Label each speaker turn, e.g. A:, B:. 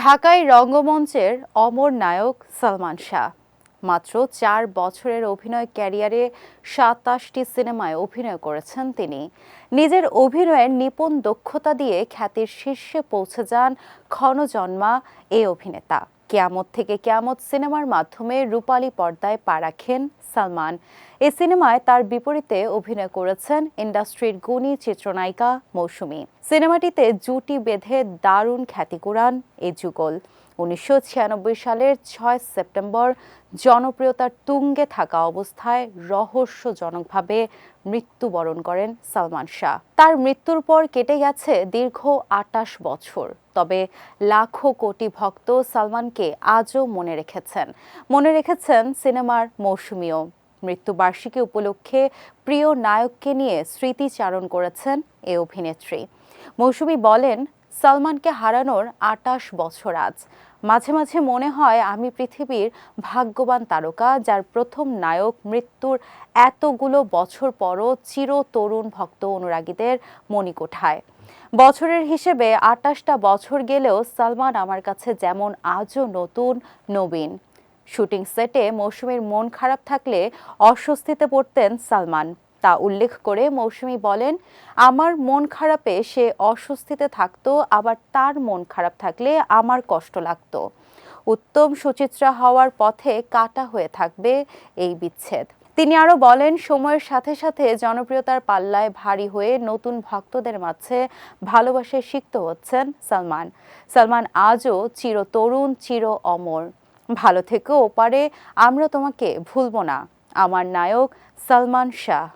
A: ঢাকায় রঙ্গমঞ্চের অমর নায়ক সালমান শাহ। মাত্র চার বছরের অভিনয় ক্যারিয়ারে সাতাশটি সিনেমায় অভিনয় করেছেন তিনি। নিজের অভিনয়ের নিপুণ দক্ষতা দিয়ে খ্যাতির শীর্ষে পৌঁছে যান ক্ষণজন্মা এ অভিনেতা। কেয়ামত থেকে কেয়ামত সিনেমার মাধ্যমে রূপালী পর্দায় পা রাখেন সালমান। এই সিনেমায় তার বিপরীতে অভিনয় করেছেন ইন্ডাস্ট্রির গুণী চিত্রনায়িকা মৌসুমী। সিনেমাটিতে জুটি বেঁধে দারুণ খ্যাতি কুড়ান এ যুগল। উনিশশো ছিয়ানব্বই সালের ছয় সেপ্টেম্বর জনপ্রিয়তার তুঙ্গে থাকা অবস্থায় রহস্যজনকভাবে মৃত্যুবরণ করেন সালমান শাহ। তার মৃত্যুর পর কেটে গেছে দীর্ঘ আটাশ বছর। তবে লাখো কোটি ভক্ত সালমানকে আজও মনে রেখেছেন। মনে রেখেছেন সিনেমার মৌসুমীও। মৃত্যুবার্ষিকী উপলক্ষে প্রিয় নায়ককে নিয়ে স্মৃতিচারণ করেছেন এ অভিনেত্রী। মৌসুমী বলেন, সালমানকে হারানোর আটাশ বছর আজ। মাঝে মাঝে মনে হয় আমি পৃথিবীর ভাগ্যবান তারকা, যার প্রথম নায়ক মৃত্যুর এতগুলো বছর পরও চির তরুণ ভক্ত অনুরাগীদের মণিকোঠায়। বছরের হিসেবে আটাশটা বছর গেলেও সালমান আমার কাছে যেমন আজও নতুন, নবীন। শুটিং সেটে মৌসুমীর মন খারাপ থাকলে অস্বস্তিতে পড়তেন সালমান। তা উল্লেখ করে মৌসুমী বলেন, আমার মন খারাপে সে অস্বস্তিতে থাকতো, আবার তার মন খারাপ থাকলে আমার কষ্ট লাগতো। উত্তম সুচিত্রা হওয়ার পথে কাটা হয়ে থাকবে এই বিচ্ছেদ। তিনি আরও বলেন, সময়ের সাথে সাথে জনপ্রিয়তার পাল্লায় ভারী হয়ে নতুন ভক্তদের মাঝে ভালোবাসায় সিক্ত হচ্ছেন সালমান। সালমান আজও চির তরুণ, চির অমর। ভালো থেকো ওপারে, আমরা তোমাকে ভুলব না। আমার নায়ক সালমান শাহ।